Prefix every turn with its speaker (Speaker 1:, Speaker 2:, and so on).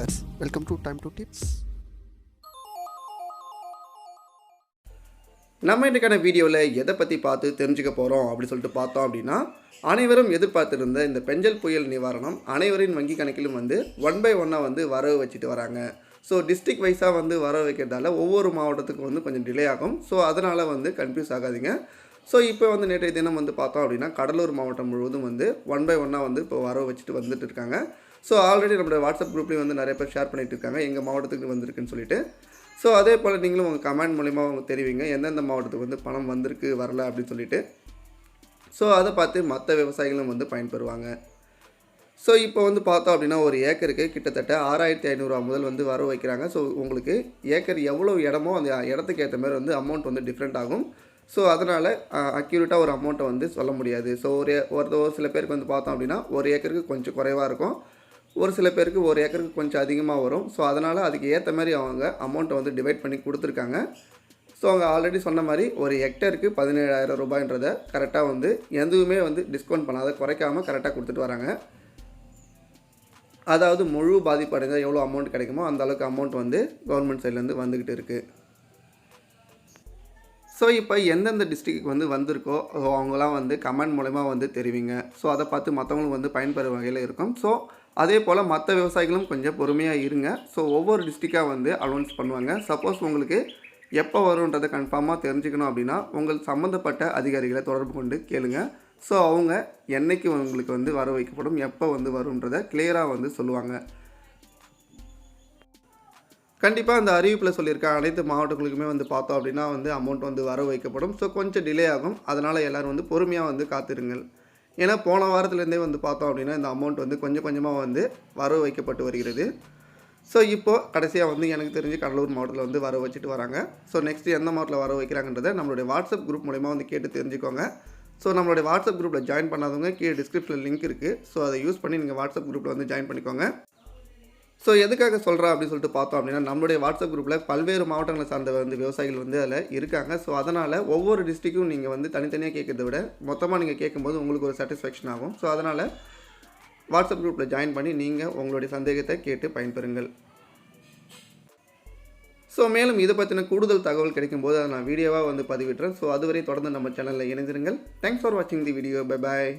Speaker 1: Viewers welcome to time to tips
Speaker 2: நம்ம இன்றைக்கான வீடியோவில் எதை பற்றி பார்த்து தெரிஞ்சுக்க போகிறோம் அப்படின்னு சொல்லிட்டு பார்த்தோம் அப்படின்னா அனைவரும் எதிர்பார்த்திருந்த இந்த பெஞ்சல் புயல் நிவாரணம் அனைவரின் வங்கி கணக்கிலும் வந்து ஒன் பை ஒன்னாக வந்து வரவு வச்சுட்டு வராங்க. ஸோ டிஸ்ட்ரிக் வைஸாக வந்து வர வைக்கிறதால ஒவ்வொரு மாவட்டத்துக்கும் வந்து கொஞ்சம் டிலே ஆகும். ஸோ அதனால் வந்து கன்ஃபியூஸ் ஆகாதீங்க. ஸோ இப்போ வந்து நேற்றைய தினம் வந்து பார்த்தோம் அப்படின்னா கடலூர் மாவட்டம் முழுவதும் வந்து ஒன் பை ஒன்னாக வந்து இப்போ வரவு வச்சுட்டு வந்துட்டு இருக்காங்க. ஸோ ஆல்ரெடி நம்மளோட வாட்ஸ்அப் குரூப்லேயும் வந்து நிறைய பேர் ஷேர் பண்ணிகிட்டு இருக்காங்க. எங்கள் மாவட்டத்துக்கு வந்திருக்குன்னு சொல்லிட்டு. ஸோ அதே போல் நீங்களும் உங்கள் கமெண்ட் மூலிமா அவங்க தெரிவிங்க. எந்தெந்த மாவட்டத்துக்கு வந்து பணம் வந்திருக்கு வரல அப்படின்னு சொல்லிட்டு. ஸோ அதை பார்த்து மற்ற விவசாயிகளும் வந்து பயன்பெறுவாங்க. ஸோ இப்போ வந்து பார்த்தோம் அப்படின்னா ஒரு ஏக்கருக்கு கிட்டத்தட்ட ஆறாயிரத்தி ஐநூறுரூவா முதல் வந்து வர வைக்கிறாங்க. ஸோ உங்களுக்கு ஏக்கர் எவ்வளோ இடமோ அந்த இடத்துக்கு ஏற்ற மாதிரி வந்து அமௌண்ட் வந்து டிஃப்ரெண்ட் ஆகும். ஸோ அதனால் அக்யூரேட்டாக ஒரு அமௌண்ட்டை வந்து சொல்ல முடியாது. ஸோ ஒரு ஒரு ஒரு சில பேருக்கு வந்து பார்த்தோம் அப்படின்னா ஒரு ஏக்கருக்கு கொஞ்சம் குறைவாக இருக்கும். ஒரு சில பேருக்கு ஒரு ஏக்கருக்கு கொஞ்சம் அதிகமாக வரும். ஸோ அதனால் அதுக்கு ஏற்ற மாதிரி அவங்க அமௌண்ட்டை வந்து டிவைட் பண்ணி கொடுத்துருக்காங்க. ஸோ அவங்க ஆல்ரெடி சொன்ன மாதிரி ஒரு ஹெக்டருக்கு பதினேழாயிரம் ரூபாய்ன்றதை கரெக்டாக வந்து எதுவுமே வந்து டிஸ்கவுண்ட் பண்ணாத குறைக்காமல் கரெக்டாக கொடுத்துட்டு வராங்க. அதாவது முழு பாதிப்பு அடைந்தால் எவ்வளோ அமௌண்ட் கிடைக்குமோ அந்த அளவுக்கு அமௌண்ட் வந்து கவர்மெண்ட் சைட்லேருந்து வந்துக்கிட்டு இருக்குது ஸோ இப்போ எந்தெந்த டிஸ்ட்ரிக்ட் வந்து வந்திருக்கோ ஸோ அவங்களாம் வந்து கமெண்ட் மூலயமா வந்து தெரிவிங்க. ஸோ அதை பார்த்து மற்றவங்களும் வந்து பயன்பெறும் வகையில் இருக்கும். ஸோ அதே போல் மற்ற விவசாயிகளும் கொஞ்சம் பொறுமையாக இருங்க. ஸோ ஒவ்வொரு டிஸ்ட்ரிக்டாக வந்து அலௌன்ஸ் பண்ணுவாங்க. சப்போஸ் உங்களுக்கு எப்போ வரும்ன்றதை கன்ஃபார்மாக தெரிஞ்சுக்கணும் அப்படின்னா உங்கள் சம்மந்தப்பட்ட அதிகாரிகளை தொடர்பு கொண்டு கேளுங்க. ஸோ அவங்க என்னைக்கு உங்களுக்கு வந்து வர வைக்கப்படும் எப்போ வந்து வரும்ன்றதை கிளியராக வந்து சொல்லுவாங்க. கண்டிப்பாக அந்த அறிவிப்பில் சொல்லியிருக்க அனைத்து மாவட்டங்களுக்குமே வந்து பார்த்தோம் அப்படின்னா வந்து அமௌண்ட் வந்து வர வைக்கப்படும். ஸோ கொஞ்சம் டிலே ஆகும். அதனால் எல்லோரும் வந்து பொறுமையாக வந்து காத்திருங்கள். ஏன்னா போன வாரத்துலேருந்தே வந்து பார்த்தோம் அப்படின்னா இந்த அமௌண்ட் வந்து கொஞ்சம் கொஞ்சமாக வந்து வர வைக்கப்பட்டு வருகிறது. ஸோ இப்போது கடைசியாக வந்து எனக்கு தெரிஞ்சு கடலூர் மாவட்டத்தில் வந்து வர வச்சுட்டு வராங்க. ஸோ நெக்ஸ்ட் எந்த மாவட்டத்தில் வர வைக்கிறாங்கன்றதை நம்மளுடைய வாட்ஸ்அப் குரூப் மூலிமா வந்து கேட்டு தெரிஞ்சுக்கோங்க. ஸோ நம்மளுடைய வாட்ஸ்அப் குரூப்பில் ஜாயின் பண்ணாதவங்க கீழே டிஸ்கிரிப்ஷனில் லிங்க் இருக்குது ஸோ அதை யூஸ் பண்ணி நீங்கள் வாட்ஸ்அப் குரூப்பில் வந்து ஜாயின் பண்ணிக்கோங்க. ஸோ எதுக்காக சொல்கிறேன் அப்படின்னு சொல்லிட்டு பார்த்தோம் அப்படின்னா நம்மளுடைய வாட்ஸ்அப் குரூப்பில் பல்வேறு மாவட்டங்களை சார்ந்த வந்து விவசாயிகள் வந்து அதில் இருக்காங்க. ஸோ அதனால் ஒவ்வொரு டிஸ்ட்ரிக்கும் நீங்கள் வந்து தனித்தனியாக கேட்கறத விட மொத்தமாக நீங்கள் கேட்கும்போது உங்களுக்கு ஒரு சாட்டிஸ்ஃபேக்ஷன் ஆகும். ஸோ அதனால் வாட்ஸ்அப் குரூப்பில் ஜாயின் பண்ணி நீங்கள் உங்களுடைய சந்தேகத்தை கேட்டு பயன்பெறுங்கள். ஸோ மேலும் இதை பற்றின கூடுதல் தகவல் கிடைக்கும்போது அதை நான் வீடியோவாக வந்து பதிவிட்டுறேன் ஸோ அதுவரை தொடர்ந்து நம்ம சேனலில் இணைந்திருங்கள். தேங்க்ஸ் ஃபார் வாட்சிங் தி வீடியோ பை பாய்